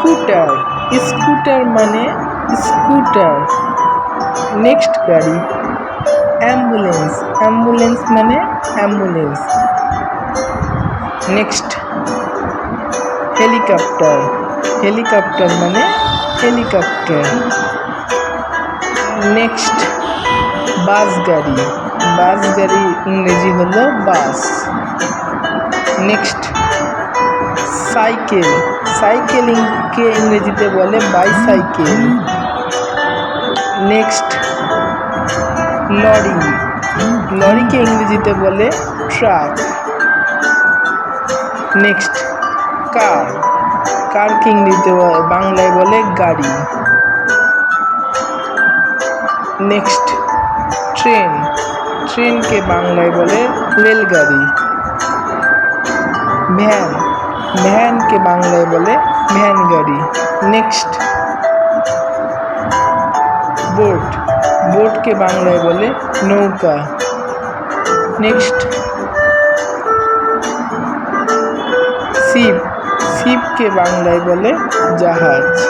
Scooter. Scooter মানে scooter. Next গাড়ি। Ambulance. Ambulance মানে অ্যাম্বুলেন্স। নেক্সট। হেলিকপ্টার। হেলিকপ্টার মানে হেলিকপ্টার। নেক্সট। বাস গাড়ি। বাস গাড়ি ইংরেজি হলো বাস। নেক্সট। সাইকেল। সাইকেলিংকে ইংরেজিতে বলে বাইসাইকেল। Next, lorry. লরিকে ইংরেজিতে বলে ট্রাক। নেক্সট, কার। কারকে ইংরেজিতে বাংলায় বলে গাড়ি। Next, train. ট্রেনকে বাংলায় বলে রেলগাড়ি। ভ্যান। ভ্যানকে বাংলায় বলে ভ্যান গাড়ি নেক্সট। বোট। বোটকে বাংলায় বলে নৌকা। নেক্সট। শিপ শিপকে বাংলায় বলে জাহাজ।